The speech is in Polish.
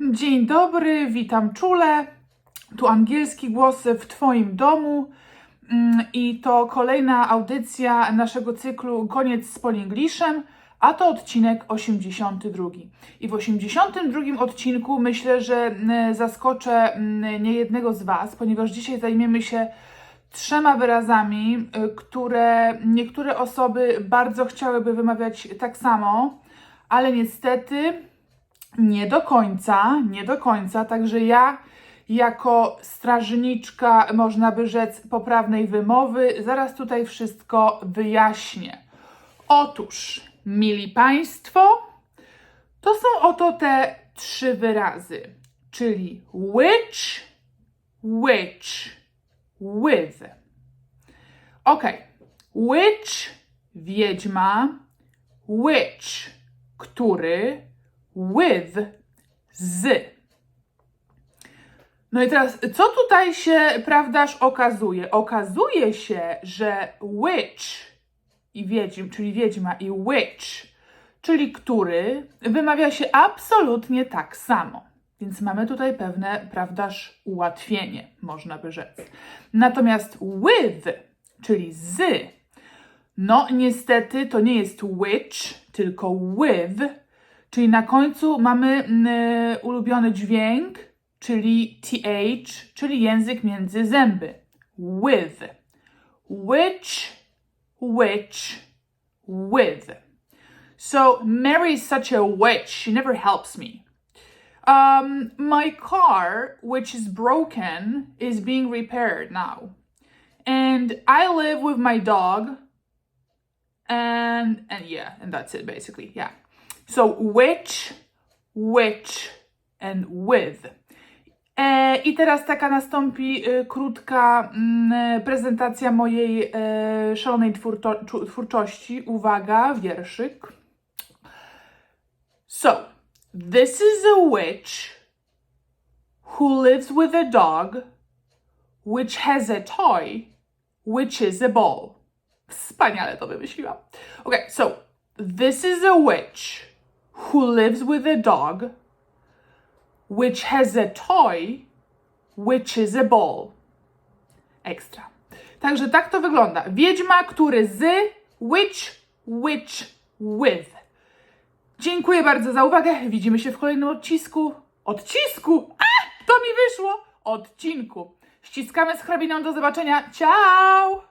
Dzień dobry, witam czule. Tu angielski głos w Twoim domu. Mm, I to kolejna audycja naszego cyklu Koniec z Polinglishem, a to odcinek 82. I w 82 odcinku myślę, że mm, zaskoczę mm, niejednego z Was, ponieważ dzisiaj zajmiemy się trzema wyrazami, y, które niektóre osoby bardzo chciałyby wymawiać tak samo, ale niestety nie do końca, nie do końca. Także ja, jako strażniczka, można by rzec, poprawnej wymowy, zaraz tutaj wszystko wyjaśnię. Otóż, mili Państwo, to są oto te trzy wyrazy, czyli which, which, with. Ok, which, wiedźma, which, który, with, z. No i teraz, co tutaj się, prawdaż, okazuje? Okazuje się, że witch i wiedźm, czyli wiedźma i witch, czyli który, wymawia się absolutnie tak samo. Więc mamy tutaj pewne, prawdaż, ułatwienie, można by rzec. Natomiast with, czyli z, no niestety to nie jest witch, tylko with, czyli na końcu mamy mm, ulubiony dźwięk, czyli th, czyli język między zęby. With. Which, which, with. So Mary is such a witch. She never helps me. Um, my car, which is broken, is being repaired now. And I live with my dog. And and yeah, and that's it basically. Yeah. So which, which, and with. E, I teraz taka nastąpi e, krótka mm, prezentacja mojej e, szalonej twórczości. Uwaga, wierszyk. So, this is a witch who lives with a dog, which has a toy, which is a ball. Wspaniale to wymyśliłam. Okay, so this is a witch who lives with a dog, which has a toy, which is a ball. Ekstra. Także tak to wygląda. Wiedźma, który z, which, which, with. Dziękuję bardzo za uwagę. Widzimy się w kolejnym odcisku. Odcisku! A! To mi wyszło! Odcinku. Ściskamy z hrabiną. Do zobaczenia. Ciao!